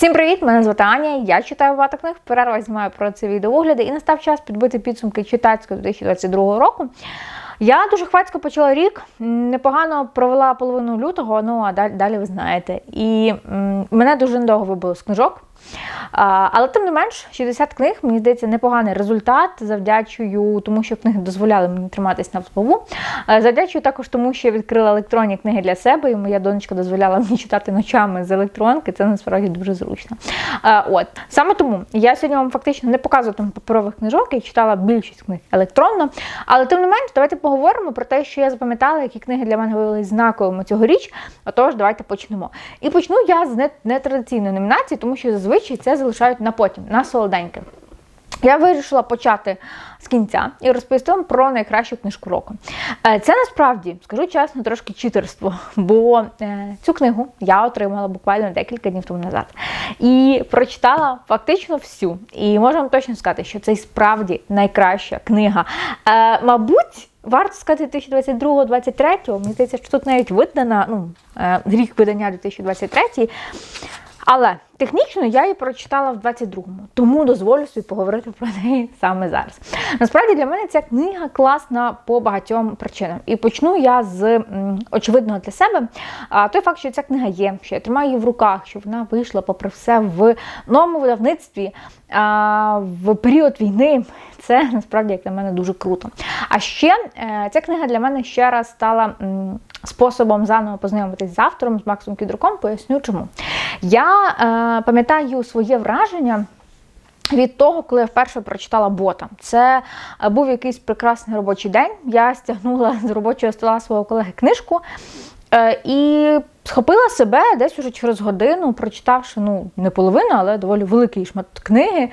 Всім привіт! Мене звати Аня. Я читаю багато книг. Перерва знімаю про це відеоогляди і настав час підбити підсумки читацького 2022 року. Я дуже хвацько почала рік, непогано провела половину лютого, ну а далі, далі ви знаєте. І мене дуже недовго вибило з книжок. Але тим не менш, 60 книг, мені здається, непоганий результат. Завдячую тому, що книги дозволяли мені триматись на плаву. Завдячую також тому, що я відкрила електронні книги для себе, і моя донечка дозволяла мені читати ночами з електронки. Це насправді дуже зручно. От саме тому я сьогодні вам фактично не показую там паперових книжок, я читала більшість книг електронно. Але тим не менш, давайте поговоримо про те, що я запам'ятала, які книги для мене виявилися знаковими цьогоріч. Отож, давайте почнемо. І почну я з нетрадиційної номінації, тому що зазвичай це залишають на потім, на солоденьке. Я вирішила почати з кінця і розповісти вам про найкращу книжку року. Е, це насправді, скажу чесно, трошки читерство, бо е, цю книгу я отримала буквально декілька днів тому назад. І прочитала фактично всю. І можу вам точно сказати, що це справді найкраща книга. Е, мабуть. Варто сказати 2022-2023, мені здається, що тут навіть видана ну, рік видання 2023. Але технічно я її прочитала в 22-му, тому дозволю собі поговорити про неї саме зараз. Насправді для мене ця книга класна по багатьом причинам. І почну я з очевидного для себе. А той факт, що ця книга є, що я тримаю її в руках, що вона вийшла, попри все, в новому видавництві в період війни. Це насправді як для мене дуже круто. А ще е, ця книга для мене ще раз стала способом заново познайомитись з автором, з Максом Кідруком. Поясню чому. Я е, пам'ятаю своє враження. Від того, коли я вперше прочитала бота, це е, був якийсь прекрасний робочий день. Я стягнула з робочого стола свого колеги книжку е, і схопила себе десь уже через годину, прочитавши ну не половину, але доволі великий шмат книги.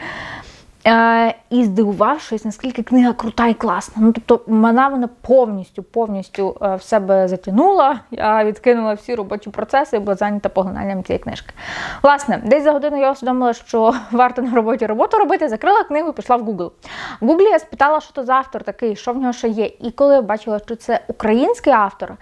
Е, і здивувавшись, наскільки книга крута і класна. Ну, тобто, вона мене повністю повністю е, в себе затягнула. Я відкинула всі робочі процеси була зайнята поглинанням цієї книжки. Власне, десь за годину я усвідомила, що варто на роботі роботу робити, закрила книгу і пішла в Google. В Google я спитала, що то за автор такий, що в нього ще є. І коли я бачила, що це український автор.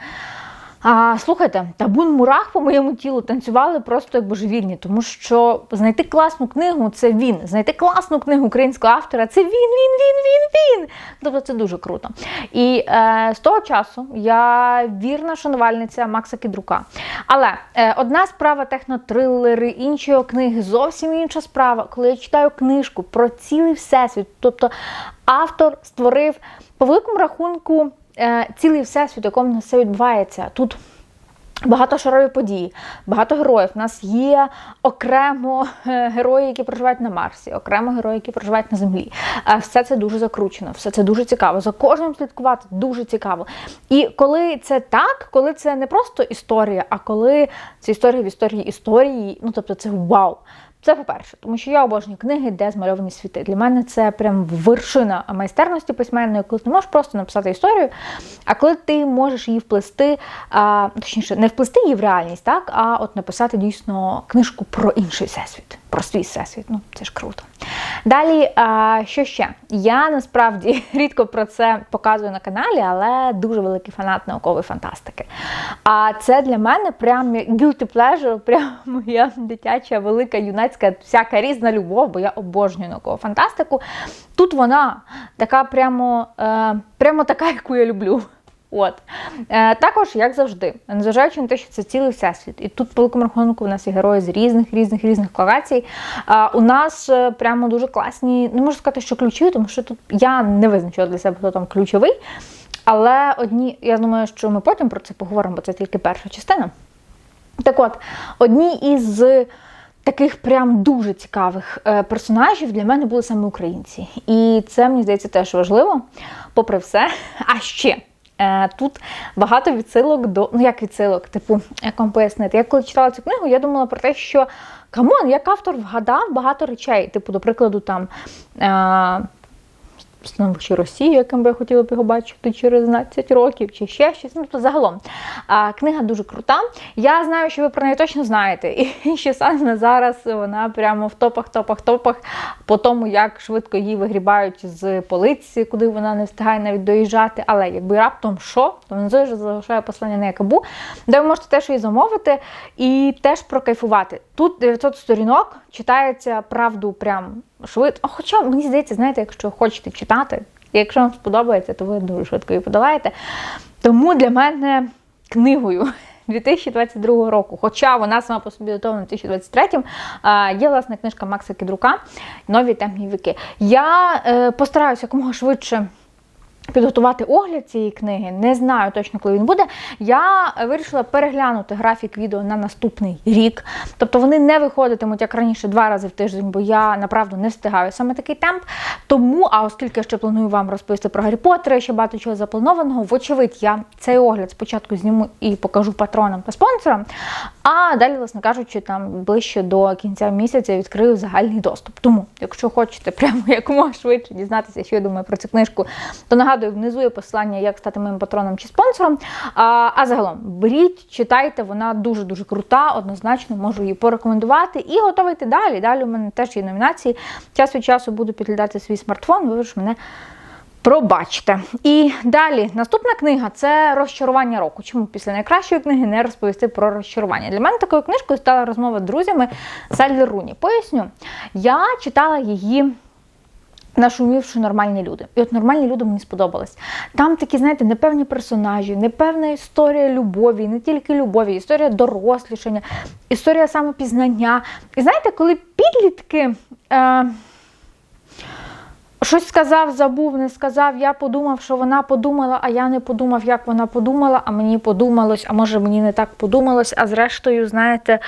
А, Слухайте, табун мурах по моєму тілу танцювали просто як божевільні, тому що знайти класну книгу це він. Знайти класну книгу українського автора це він, він, він, він, він. Тобто це дуже круто. І е, з того часу я вірна шанувальниця Макса Кідрука. Але е, одна справа технотрилери, інші книги, зовсім інша справа, коли я читаю книжку про цілий всесвіт. Тобто автор створив по великому рахунку. Е, цілий всесвіт, у якому все відбувається. Тут багато шарові події, багато героїв. У нас є окремо е, герої, які проживають на Марсі, окремо герої, які проживають на землі. Е, все це дуже закручено, все це дуже цікаво. За кожним слідкувати дуже цікаво. І коли це так, коли це не просто історія, а коли це історія в історії історії, ну тобто це вау. Це по-перше, тому що я обожнюю книги, де змальовані світи. Для мене це прям вершина майстерності письменної, коли ти можеш просто написати історію, а коли ти можеш її вплести, а, точніше, не вплести її в реальність, так, а от написати дійсно книжку про інший всесвіт, про свій всесвіт. Ну, це ж круто. Далі, що ще? Я насправді рідко про це показую на каналі, але дуже великий фанат наукової фантастики. А це для мене прям guilty pleasure, прям моя дитяча, велика, юнацька, всяка різна любов, бо я обожнюю наукову фантастику. Тут вона така прямо, е, прямо така, яку я люблю. От. Е, Також, як завжди, незважаючи на те, що це цілий всесвіт, і тут по великому рахунку у нас є герої з різних різних різних локацій. Е, у нас е, прямо дуже класні, не можу сказати, що ключові, тому що тут я не визначила для себе, хто там ключовий. Але одні, я думаю, що ми потім про це поговоримо, бо це тільки перша частина. Так от, одні із таких прям дуже цікавих е, персонажів для мене були саме українці. І це, мені здається, теж важливо, попри все. А ще. Е, тут багато відсилок до, ну як відсилок, типу, як вам пояснити, я коли читала цю книгу, я думала про те, що камон, як автор вгадав багато речей. Типу, до прикладу, там становище Росії, яким би я хотіла б його бачити через 12 років чи ще щось. Ну, то загалом. А, книга дуже крута. Я знаю, що ви про неї точно знаєте. І що саме зараз вона прямо в топах, топах, топах по тому, як швидко її вигрібають з полиці, куди вона не встигає навіть доїжджати. Але якби раптом що, то внизу ж залишаю послання на якабу, де ви можете теж її замовити і теж прокайфувати. Тут 900 сторінок читається правду прям швидко. Хоча мені здається, знаєте, якщо хочете читати, якщо вам сподобається, то ви дуже швидко її подолаєте. Тому для мене книгою 2022 року, хоча вона сама по собі датована 2023, є власне книжка Макса Кідрука Нові темні віки. Я е, постараюся якомога швидше. Підготувати огляд цієї книги, не знаю точно, коли він буде. Я вирішила переглянути графік відео на наступний рік. Тобто вони не виходитимуть як раніше два рази в тиждень, бо я направду не встигаю саме такий темп. Тому, а оскільки я ще планую вам розповісти про Гаррі Поттера, ще багато чого запланованого, вочевидь, я цей огляд спочатку зніму і покажу патронам та спонсорам. А далі, власне кажучи, там ближче до кінця місяця відкрию загальний доступ. Тому, якщо хочете прямо якомога швидше дізнатися, що я думаю про цю книжку, то нагадую, внизу є посилання, як стати моїм патроном чи спонсором. А, а загалом беріть, читайте, вона дуже-дуже крута, однозначно можу її порекомендувати і готова далі. Далі у мене теж є номінації. Час від часу буду підглядати свій смартфон, ви ж мене. Пробачте. І далі наступна книга це розчарування року. Чому після найкращої книги не розповісти про розчарування? Для мене такою книжкою стала розмова з друзями Саллі Руні. Поясню, я читала її. Нашумівши нормальні люди. І от нормальні люди мені сподобались. Там такі, знаєте, непевні персонажі, непевна історія любові, не тільки любові, історія дорослішання, історія самопізнання. І знаєте, коли підлітки. Е, Щось сказав, забув, не сказав. Я подумав, що вона подумала, а я не подумав, як вона подумала, а мені подумалось, а може мені не так подумалось, а зрештою, знаєте,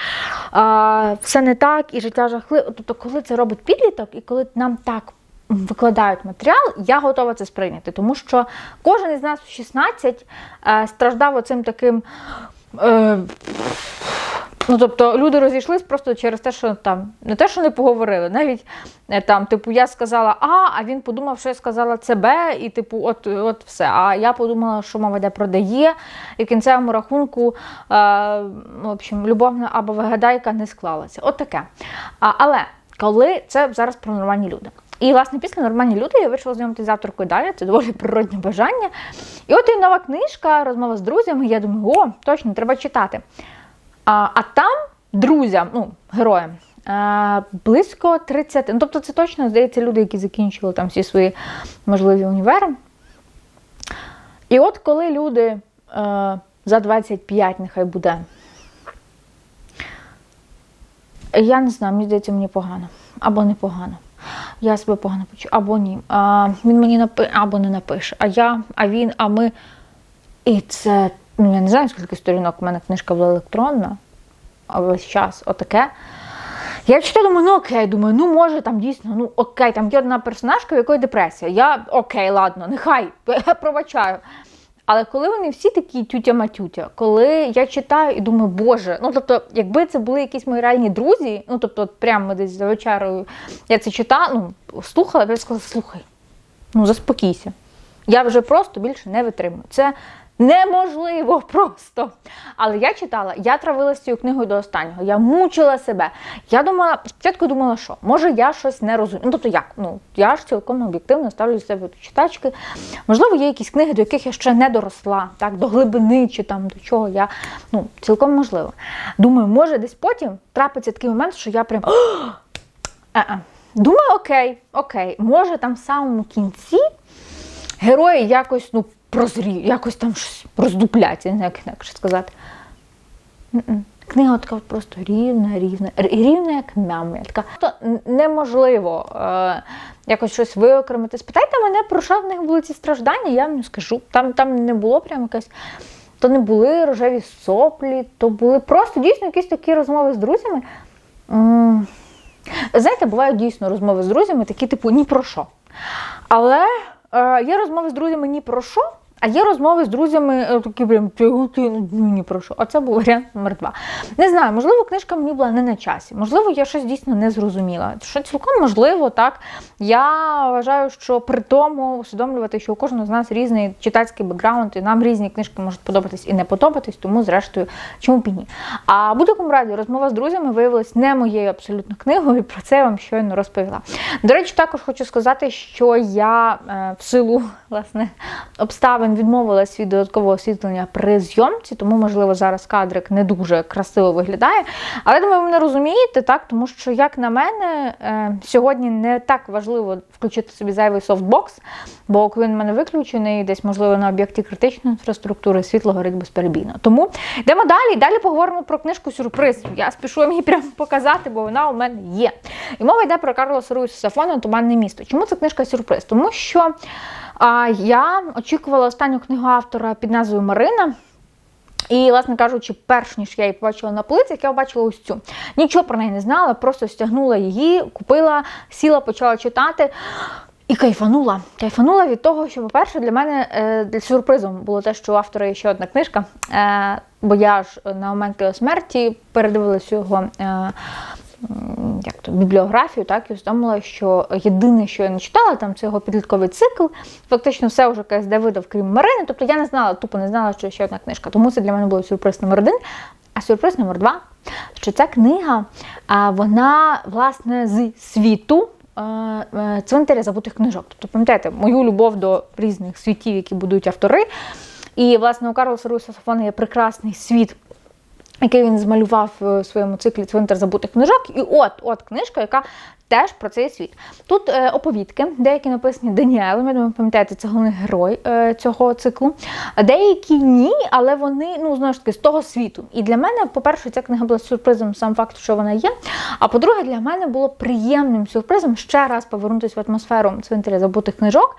а, все не так і життя жахливе. Тобто, коли це робить підліток, і коли нам так викладають матеріал, я готова це сприйняти. Тому що кожен із нас в 16 е, страждав оцим таким. Е, Ну, тобто люди розійшлись просто через те, що там не те, що не поговорили, навіть е, там, типу, я сказала А, а він подумав, що я сказала це Б, і типу, от от все. А я подумала, що мова йде про «дає», і в кінцевому рахунку, е, в общем, любовна або вигадайка не склалася. От таке. А, Але коли це зараз про нормальні люди. І, власне, після нормальні люди я вирішила знайомитися з авторкою далі, це доволі природне бажання. І от і нова книжка, розмова з друзями. Я думаю, о, точно, треба читати. А а там друзям, ну, героям, а, близько 30. Ну, тобто, це точно, здається, люди, які закінчили там всі свої можливі універи. І от коли люди а, е, за 25, нехай буде. Я не знаю, мені здається, мені погано. Або непогано. Я себе погано почую, або ні. А, Він мені напише, або не напише. А я, а він, а ми. І це ну я не знаю, скільки сторінок у мене книжка була електронна, а весь час отаке. Я читаю, думаю, ну окей, думаю, ну може там дійсно, ну окей, там є одна персонажка, в якої депресія. Я окей, ладно, нехай пробачаю. Але коли вони всі такі тютя-матютя, коли я читаю і думаю, боже, ну тобто, якби це були якісь мої реальні друзі, ну тобто, от прямо десь за вечерою я це читала, ну, слухала, я сказала, слухай, ну заспокійся. Я вже просто більше не витримую. Це Неможливо просто. Але я читала, я травилася цією книгою до останнього. Я мучила себе. Я думала, спочатку думала, що може я щось не розумію. Ну, тобто як? Ну, я ж цілком об'єктивно ставлю себе до читачки. Можливо, є якісь книги, до яких я ще не доросла, так, до глибини чи там до чого я. Ну, цілком можливо. Думаю, може, десь потім трапиться такий момент, що я прям. Думаю, окей, окей, може там в самому кінці герої якось ну, прозрію, якось там щось знаю, як інакше сказати. Книга така просто рівна, рівна, рівна, як мямля. Така неможливо е, якось щось виокремити. Спитайте мене, про що в них були ці страждання, я вам не скажу. Там там не було прямо якась. То не були рожеві соплі, то були просто дійсно якісь такі розмови з друзями. Знаєте, бувають дійсно розмови з друзями, такі, типу, ні про що. Але е, є розмови з друзями ні про що, А є розмови з друзями, е, такі прям ну ні про що. Оце був варіант номер два. Не знаю, можливо, книжка мені була не на часі. Можливо, я щось дійсно не зрозуміла. Що цілком можливо, так. Я вважаю, що при тому усвідомлювати, що у кожного з нас різний читацький бекграунд, і нам різні книжки можуть подобатись і не подобатись, тому, зрештою, чому б і ні. А в будь-якому разі розмова з друзями виявилась не моєю абсолютно книгою, і про це я вам щойно розповіла. До речі, також хочу сказати, що я е, в силу власне обставин відмовилась від додаткового освітлення при зйомці, тому, можливо, зараз кадрик не дуже красиво виглядає. Але думаю, ви мене розумієте, так? Тому що, як на мене, е, сьогодні не так важливо включити собі зайвий софтбокс, бо коли він в мене виключений, десь, можливо, на об'єкті критичної інфраструктури світло горить безперебійно. Тому йдемо далі. Далі поговоримо про книжку Сюрприз. Я спішу вам її прямо показати, бо вона у мене є. І мова йде про Карлоса Руїса Сафона Туманне місто. Чому це книжка Сюрприз? Тому що а, я очікувала останню книгу автора під назвою Марина. І, власне кажучи, перш ніж я її побачила на полицях, я побачила ось цю. Нічого про неї не знала, просто стягнула її, купила, сіла, почала читати. І кайфанула. Кайфанула від того, що, по-перше, для мене е, сюрпризом було те, що у автора є ще одна книжка. Е, бо я ж на момент його смерті передивилася його е, як то, бібліографію, так, і усвідомила, що єдине, що я не читала, там це його підлітковий цикл. Фактично, все вже КСД видав, крім Марини. Тобто я не знала, тупо не знала, що ще одна книжка. Тому це для мене було сюрприз номер один. А сюрприз номер два, що ця книга, вона, власне, з світу. Цвинтаря забутих книжок. Тобто, пам'ятаєте, мою любов до різних світів, які будують автори. І, власне, у Карлоса Руйса Сафона є прекрасний світ який він змалював в своєму циклі Цвинтар забутих книжок. І от от книжка, яка теж про цей світ. Тут е, оповідки, деякі написані Даніелем, я думаю, пам'ятаєте, це головний герой е, цього циклу. Деякі ні, але вони, ну, знову ж таки, з того світу. І для мене, по-перше, ця книга була сюрпризом сам факт, що вона є. А по-друге, для мене було приємним сюрпризом ще раз повернутися в атмосферу цвинтаря забутих книжок.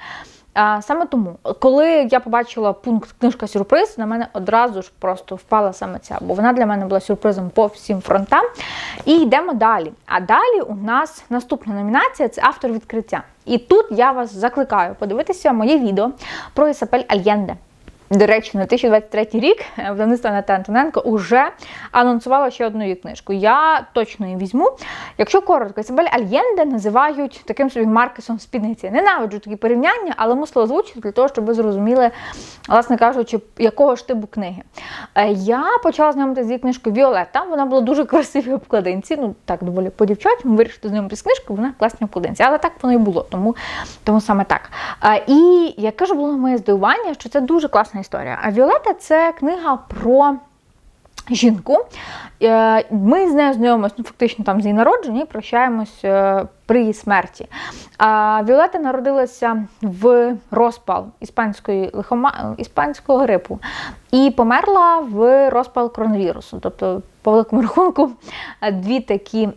Саме тому, коли я побачила пункт книжка сюрприз, на мене одразу ж просто впала саме ця, бо вона для мене була сюрпризом по всім фронтам. І йдемо далі. А далі у нас наступна номінація це автор відкриття. І тут я вас закликаю подивитися моє відео про Ісапель Альєнде. До речі, на 2023 рік видавництво Нета Антоненко вже анонсувало ще одну її книжку. Я точно її візьму. Якщо коротко, Ісабель Альєнде називають таким собі маркесом спідниці. Ненавиджу такі порівняння, але мусила озвучити для того, щоб ви зрозуміли, власне кажучи, якого ж типу книги. Е, я почала знайомитися з її книжкою Віолетта. Вона була дуже красивій обкладинці. Ну, так, доволі по дівчатам вирішити знайомитися з книжкою, вона класні обкладинці. Але так воно і було, тому, тому саме так. Е, і яке ж було моє здивування, що це дуже класна класна історія. А Віолета це книга про жінку. Е, ми з нею знайомимося ну, фактично там з її народження і прощаємось е, при її смерті. А Віолета народилася в розпал іспанської лихома... іспанського грипу і померла в розпал коронавірусу. Тобто, по великому рахунку, дві такі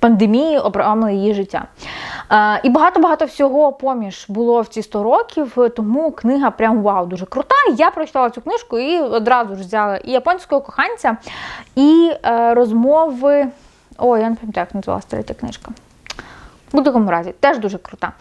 пандемії обрамили її життя. І багато-багато всього поміж було в ці 100 років, тому книга прям вау, дуже крута. Я прочитала цю книжку і одразу ж взяла і японського коханця, і е, розмови. Ой, я не пам'ятаю, як називалася третя книжка. В будь-якому разі, теж дуже крута.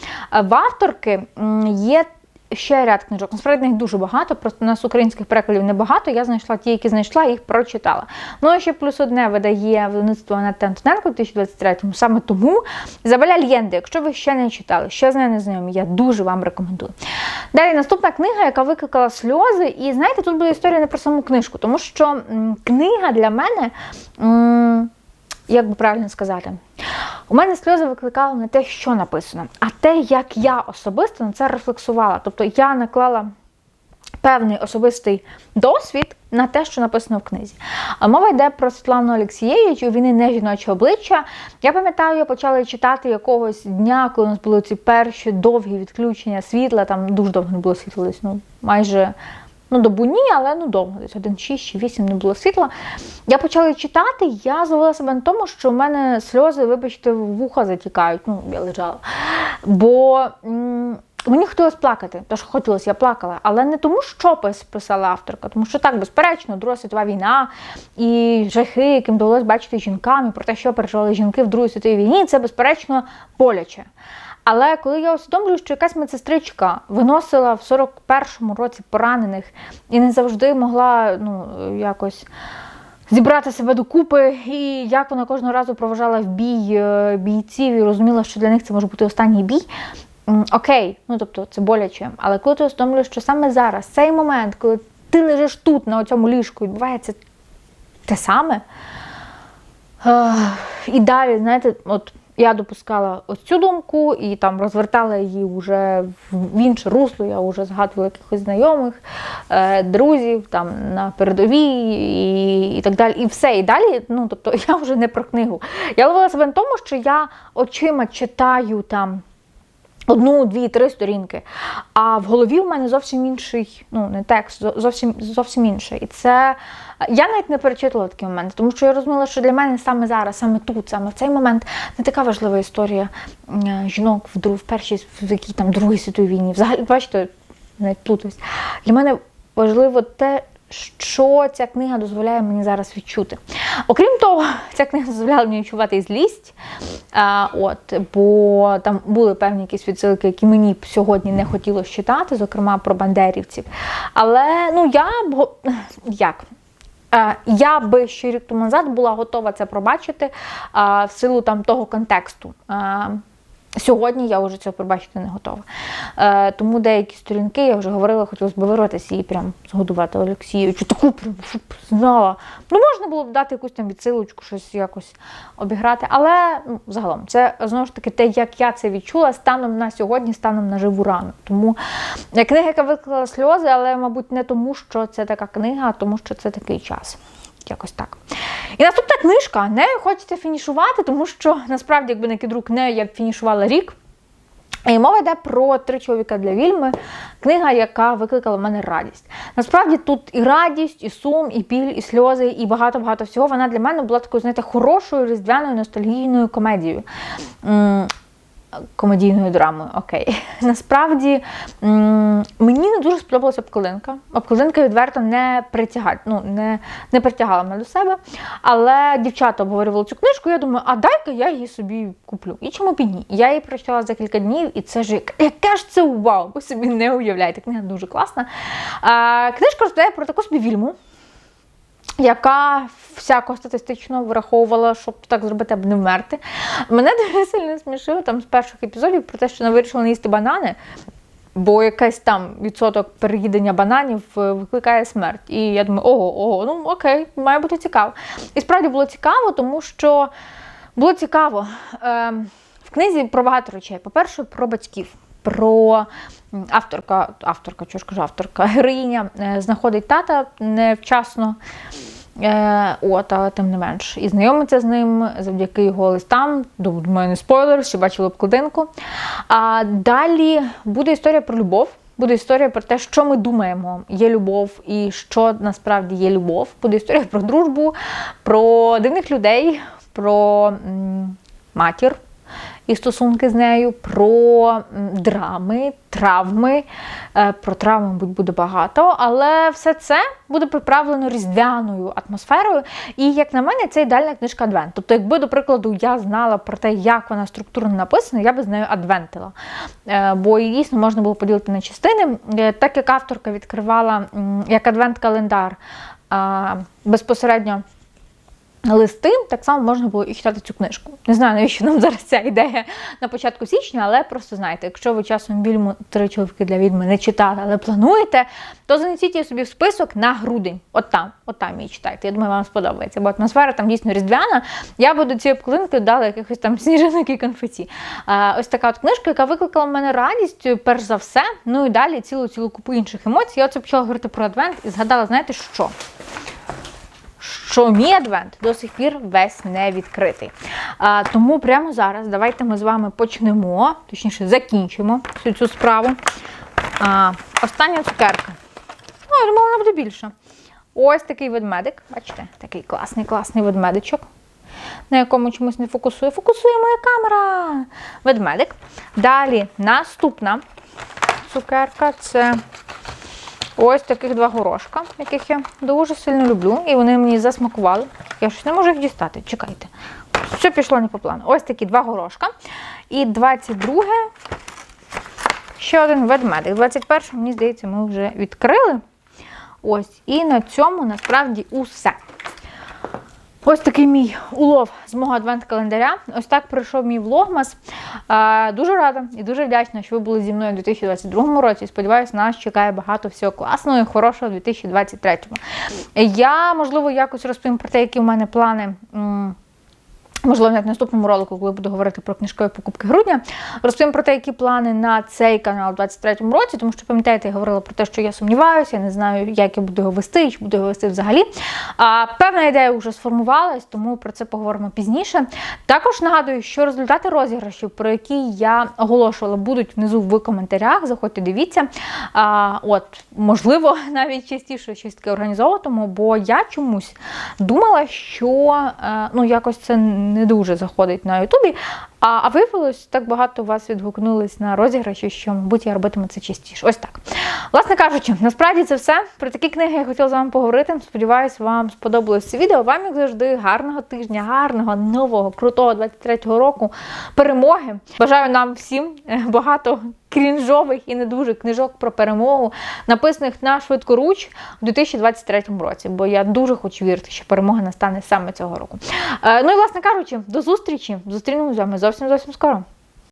В авторки є ще ряд книжок. Насправді їх дуже багато, просто у нас українських перекладів небагато. Я знайшла ті, які знайшла, їх прочитала. Ну і ще плюс одне видає видавництво Анетта Антоненко у 2023-му. Саме тому Ізабеля Лєнде, якщо ви ще не читали, ще з нею не знайомі, я дуже вам рекомендую. Далі наступна книга, яка викликала сльози. І знаєте, тут буде історія не про саму книжку, тому що книга для мене. Як би правильно сказати, у мене сльози викликали не те, що написано, а те, як я особисто на це рефлексувала. Тобто я наклала певний особистий досвід на те, що написано в книзі. А мова йде про Світлану Олексієвич у війни не жіночого обличчя. Я пам'ятаю, я почала читати якогось дня, коли у нас були ці перші довгі відключення світла, там дуже довго не було світла, ну майже. Ну, добу ні, але ну довго, десь один 6 чи 8 не було світла. Я почала читати, я зловила себе на тому, що в мене сльози, вибачте, вуха затікають. Ну, я лежала. Бо м мені хотілося плакати, тож хотілося, я плакала. Але не тому, що писала авторка, тому що так, безперечно, Друга світова війна і жахи, яким довелося бачити жінкам, і про те, що переживали жінки в Другій світовій війні, це безперечно боляче. Але коли я усвідомлюю, що якась медсестричка виносила в 41-му році поранених і не завжди могла ну, якось зібрати себе докупи, і як вона кожного разу проважала в бій е, бійців і розуміла, що для них це може бути останній бій. Окей, ну тобто це боляче. Але коли ти усвідомлюєш, що саме зараз, цей момент, коли ти лежиш тут, на цьому ліжку, відбувається те саме. І далі, знаєте, от я допускала ось цю думку і там розвертала її вже в інше русло. Я вже згадувала якихось знайомих, е, друзів там на передовій і, і так далі. І все. І далі, ну тобто, я вже не про книгу. Я ловила себе на тому, що я очима читаю там. Одну, дві, три сторінки. А в голові в мене зовсім інший, ну не текст, зовсім зовсім інший. І це я навіть не перечитувала такі моменти, тому що я розуміла, що для мене саме зараз, саме тут, саме в цей момент не така важлива історія е, жінок в друг, в першій, в якій там Другій світовій війні. Взагалі, бачите, навіть плутаюсь. Для мене важливо те, що ця книга дозволяє мені зараз відчути. Окрім того, ця книга дозволяла мені відчувати і злість. А, от, бо там були певні якісь відсилки, які мені сьогодні не хотілося читати, зокрема про бандерівців. Але ну я б як? Я би ще рік тому назад була готова це пробачити а, в силу там того контексту. Е, Сьогодні я вже цього пробачити не готова. Е, тому деякі сторінки, я вже говорила, хотілося б вирватися і прям згодувати Олексійовичу. Таку прям щоб знала. Ну, можна було б дати якусь там відсилочку, щось якось обіграти. Але ну, загалом, це знову ж таки те, як я це відчула станом на сьогодні, станом на живу рану. Тому е, книга, яка викликала сльози, але, мабуть, не тому, що це така книга, а тому, що це такий час. Якось так. І наступна книжка. Нею хочеться фінішувати, тому що насправді, якби не кидрук, нею я б фінішувала рік. І мова йде про три чоловіка для вільми, книга, яка викликала в мене радість. Насправді тут і радість, і сум, і біль, і сльози, і багато-багато всього. Вона для мене була такою, знаєте, хорошою різдвяною ностальгійною комедією. Комедійною драмою, окей. Насправді мені не дуже сподобалася обкладинка. Обкладинка відверто не притягає, ну, не, не притягала мене до себе. Але дівчата обговорювали цю книжку, я думаю, а дай-ка я її собі куплю. І чому б і ні? Я її прочитала за кілька днів, і це ж як- яке ж це вау! Ви собі не уявляєте. Книга дуже класна. А, книжка розповідає про таку собі вільму яка всяко статистично враховувала, щоб так зробити, аби не вмерти. Мене дуже сильно смішило там з перших епізодів про те, що вона вирішила не їсти банани, бо якийсь там відсоток переїдення бананів е, викликає смерть. І я думаю, ого, ого, ну окей, має бути цікаво. І справді було цікаво, тому що було цікаво. Е, в книзі про багато речей. По-перше, про батьків. Про авторка, авторка, що ж кажу, авторка, героїня е, знаходить тата невчасно. Е, от, але тим не менш, і знайомиться з ним завдяки його листам. Думаю, мене спойлер, що бачили обкладинку. А далі буде історія про любов. Буде історія про те, що ми думаємо, є любов і що насправді є любов. Буде історія про дружбу, про дивних людей, про матір і стосунки з нею, про драми, травми. Е, Про травми, мабуть, буде багато, але все це буде приправлено різдвяною атмосферою. І, як на мене, це ідеальна книжка Адвент. Тобто, якби, до прикладу, я знала про те, як вона структурно написана, я би з нею адвентила. Е, Бо її дійсно можна було поділити на частини. Е, Так як авторка відкривала як адвент-календар безпосередньо листи, так само можна було і читати цю книжку. Не знаю, навіщо нам зараз ця ідея на початку січня, але просто знаєте, якщо ви часом вільму три чоловіки для відьми не читали, але плануєте, то занесіть її собі в список на грудень. От там, от там її читайте. Я думаю, вам сподобається, бо атмосфера там дійсно різдвяна. Я би до цієї обкладинки дала якихось там сніжинок і конфеті. А, ось така от книжка, яка викликала в мене радість, перш за все. Ну і далі цілу цілу купу інших емоцій. Я оце почала говорити про адвент і згадала, знаєте що? Що мій адвент до сих пір весь не відкритий. А, тому прямо зараз давайте ми з вами почнемо, точніше, закінчимо всю цю справу. А, остання цукерка. Ну, я думала, вона буде більша. Ось такий ведмедик. Бачите, такий класний, класний ведмедичок, на якому чомусь не фокусує. Фокусує моя камера. Ведмедик. Далі наступна цукерка це Ось таких два горошка, яких я дуже сильно люблю, і вони мені засмакували. Я щось не можу їх дістати. Чекайте. Все пішло не по плану. Ось такі два горошка. І 22 ще один ведмедик. 21 мені здається, ми вже відкрили. Ось, і на цьому насправді усе. Ось такий мій улов з мого адвент-календаря. Ось так пройшов мій влогмас. Дуже рада і дуже вдячна, що ви були зі мною у 2022 році. Сподіваюсь, нас чекає багато всього класного і хорошого у 2023. Я, можливо, якось розповім про те, які в мене плани. Можливо, навіть в наступному ролику, коли буду говорити про книжкові покупки грудня, розповім про те, які плани на цей канал у 23-му році, тому що пам'ятаєте, я говорила про те, що я сумніваюся, я не знаю, як я буду його вести, і чи буду його вести взагалі. А, певна ідея вже сформувалась, тому про це поговоримо пізніше. Також нагадую, що результати розіграшів, про які я оголошувала, будуть внизу в коментарях. Заходьте, дивіться. А, от, можливо, навіть частіше щось таке організовуватиму, бо я чомусь думала, що е, ну, якось це не дуже заходить на Ютубі. А, а виявилось, так багато вас відгукнулись на розіграші, що, мабуть, я робитиму це частіше. Ось так. Власне кажучи, насправді це все. Про такі книги я хотіла з вами поговорити. Сподіваюсь, вам сподобалось це відео. Вам, як завжди, гарного тижня, гарного, нового, крутого 23-го року перемоги. Бажаю нам всім е, багато крінжових і не дуже книжок про перемогу, написаних на швидкоруч у 2023 році. Бо я дуже хочу вірити, що перемога настане саме цього року. Е, Ну і власне кажучи, до зустрічі. Зустрінемось з вами зовсім зовсім скоро.